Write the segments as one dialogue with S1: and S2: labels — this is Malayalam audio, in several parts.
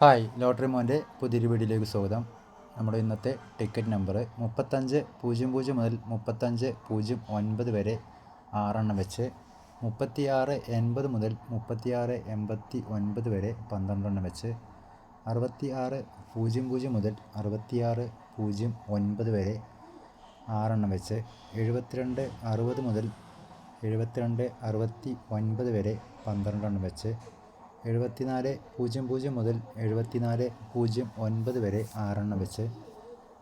S1: ഹായ് ലോട്ടറി മോന്റെ പുതിയൊരു വീഡിയോയിലേക്ക് സ്വാഗതം. നമ്മുടെ ഇന്നത്തെ ടിക്കറ്റ് നമ്പർ മുപ്പത്തഞ്ച് പൂജ്യം പൂജ്യം മുതൽ മുപ്പത്തഞ്ച് പൂജ്യം ഒൻപത് വരെ ആറെണ്ണം വെച്ച് മുപ്പത്തിയാറ് എൺപത് മുതൽ മുപ്പത്തിയാറ് എൺപത്തി ഒൻപത് വരെ പന്ത്രണ്ടെണ്ണം വെച്ച് അറുപത്തി ആറ് പൂജ്യം പൂജ്യം മുതൽ അറുപത്തിയാറ് പൂജ്യം ഒൻപത് വരെ ആറെണ്ണം വെച്ച് എഴുപത്തിരണ്ട് അറുപത് മുതൽ എഴുപത്തിരണ്ട് അറുപത്തി ഒൻപത് വരെ പന്ത്രണ്ടെണ്ണം വെച്ച് എഴുപത്തിനാല് പൂജ്യം പൂജ്യം മുതൽ എഴുപത്തിനാല് പൂജ്യം ഒൻപത് വരെ ആറെണ്ണം വെച്ച്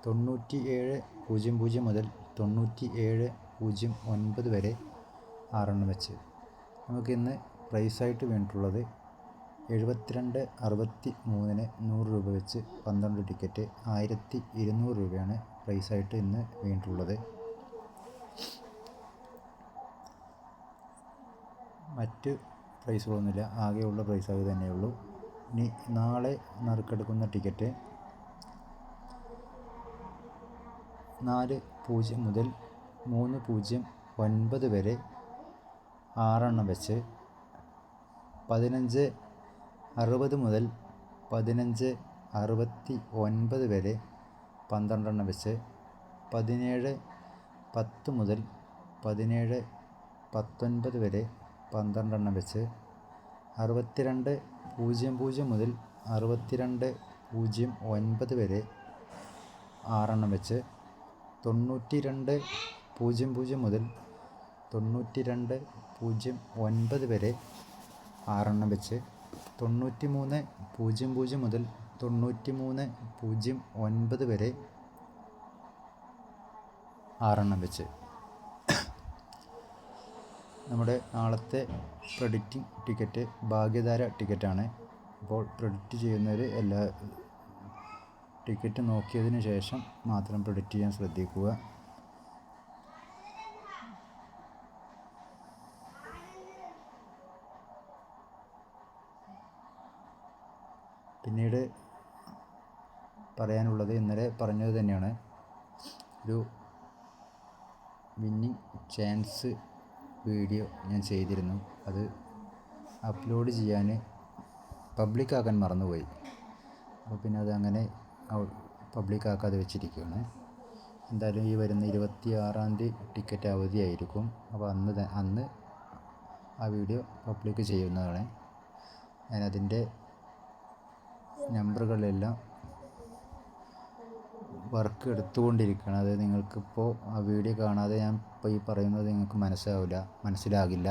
S1: തൊണ്ണൂറ്റി ഏഴ് പൂജ്യം പൂജ്യം മുതൽ തൊണ്ണൂറ്റി ഏഴ് പൂജ്യം ഒൻപത് വരെ ആറെണ്ണം വെച്ച്. നമുക്കിന്ന് പ്രൈസായിട്ട് വേണ്ടിയിട്ടുള്ളത് എഴുപത്തിരണ്ട് അറുപത്തി മൂന്നിന് നൂറ് രൂപ വെച്ച് പന്ത്രണ്ട് ടിക്കറ്റ് ആയിരത്തി ഇരുന്നൂറ് രൂപയാണ് പ്രൈസായിട്ട് ഇന്ന് വേണ്ടിയിട്ടുള്ളത്. മറ്റ് പ്രൈസുകളൊന്നുമില്ല. ആകെയുള്ള പ്രൈസ് അത് തന്നെയുള്ളൂ ഇനി നാളെ നറുക്കെടുക്കുന്ന ടിക്കറ്റ് നാല് പൂജ്യം മുതൽ മൂന്ന് പൂജ്യം ഒൻപത് വരെ ആറെണ്ണം വെച്ച് പതിനഞ്ച് അറുപത് മുതൽ പതിനഞ്ച് അറുപത്തി ഒൻപത് വരെ പന്ത്രണ്ടെണ്ണം വെച്ച് പതിനേഴ് പത്ത് മുതൽ പതിനേഴ് പത്തൊൻപത് വരെ പന്ത്രണ്ടെണ്ണം വെച്ച് അറുപത്തിരണ്ട് പൂജ്യം പൂജ്യം മുതൽ അറുപത്തിരണ്ട് പൂജ്യം ഒൻപത് വരെ ആറെണ്ണം വെച്ച് തൊണ്ണൂറ്റി രണ്ട് പൂജ്യം പൂജ്യം മുതൽ തൊണ്ണൂറ്റി രണ്ട് പൂജ്യം ഒൻപത് വരെ ആറെണ്ണം വെച്ച് തൊണ്ണൂറ്റി മൂന്ന് പൂജ്യം പൂജ്യം മുതൽ തൊണ്ണൂറ്റി മൂന്ന് പൂജ്യം ഒൻപത് വരെ ആറെണ്ണം വെച്ച് നമ്മുടെ നാളത്തെ പ്രഡിക്റ്റിംഗ് ടിക്കറ്റ് ഭാഗ്യധാര ടിക്കറ്റാണ് അപ്പോൾ പ്രഡിക്റ്റ് ചെയ്യുന്നവർ എല്ലാ ടിക്കറ്റ് നോക്കിയതിന് ശേഷം മാത്രം പ്രഡിക്റ്റ് ചെയ്യാൻ ശ്രദ്ധിക്കുക. പിന്നീട് പറയാനുള്ളത് ഇന്നലെ പറഞ്ഞത് തന്നെയാണ്. ഒരു വിന്നിങ് ചാൻസ് വീഡിയോ ഞാൻ ചെയ്തിരുന്നു. അത് അപ്ലോഡ് ചെയ്യാൻ പബ്ലിക്കാക്കാൻ മറന്നുപോയി. അപ്പോൾ പിന്നെ അതങ്ങനെ പബ്ലിക്കാക്കാതെ വെച്ചിരിക്കുകയാണ് എന്തായാലും ഈ വരുന്ന ഇരുപത്തി ആറാം തീയതി ടിക്കറ്റ് അവധിയായിരിക്കും അപ്പോൾ അന്ന് അന്ന് ആ വീഡിയോ പബ്ലിക് ചെയ്യുന്നതാണ്. ഞാനതിന്റെ നമ്പറുകളെല്ലാം വർക്ക് എടുത്തുകൊണ്ടിരിക്കുകയാണ്. അത് നിങ്ങൾക്കിപ്പോൾ ആ വീഡിയോ കാണാതെ ഞാൻ ഇപ്പോൾ ഈ പറയുന്നത് നിങ്ങൾക്ക് മനസ്സിലാവില്ല മനസ്സിലാകില്ല.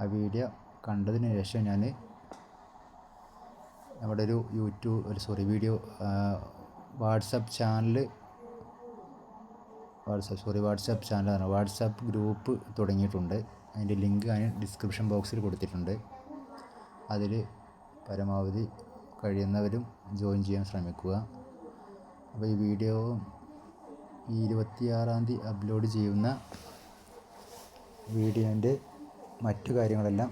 S1: ആ വീഡിയോ കണ്ടതിന് ശേഷം ഞാൻ നമ്മുടെ ഒരു യൂട്യൂബ് ഒരു sorry video WhatsApp channel WhatsApp sorry WhatsApp ചാനലാണ് വാട്സപ്പ് ഗ്രൂപ്പ് തുടങ്ങിയിട്ടുണ്ട്. അതിന്റെ ലിങ്ക് ഞാൻ ഡിസ്ക്രിപ്ഷൻ ബോക്സിൽ കൊടുത്തിട്ടുണ്ട്. അതിൽ പരമാവധി കഴിയുന്നവരും ജോയിൻ ചെയ്യാൻ ശ്രമിക്കുക. അപ്പോൾ ഈ വീഡിയോ ഈ ഇരുപത്തിയാറാം തീയതി അപ്ലോഡ് ചെയ്യുന്ന വീഡിയോന്റെ മറ്റു കാര്യങ്ങളെല്ലാം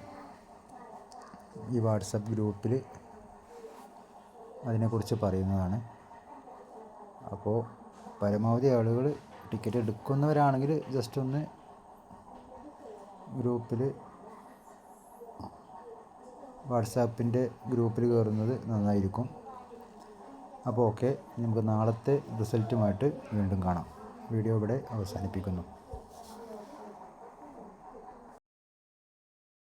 S1: ഈ വാട്സപ്പ് ഗ്രൂപ്പിൽ അതിനെക്കുറിച്ച് പറയുന്നതാണ്. അപ്പോൾ പരമാവധി ആളുകൾ ടിക്കറ്റ് എടുക്കുന്നവരാണെങ്കിൽ ജസ്റ്റ് ഒന്ന് ഗ്രൂപ്പിൽ വാട്സാപ്പിന്റെ ഗ്രൂപ്പിൽ കയറുന്നത് നന്നായിരിക്കും. അപ്പോൾ ഓക്കെ നമുക്ക് നാളത്തെ റിസൾട്ടുമായിട്ട് വീണ്ടും കാണാം. വീഡിയോ ഇവിടെ അവസാനിപ്പിക്കുന്നു.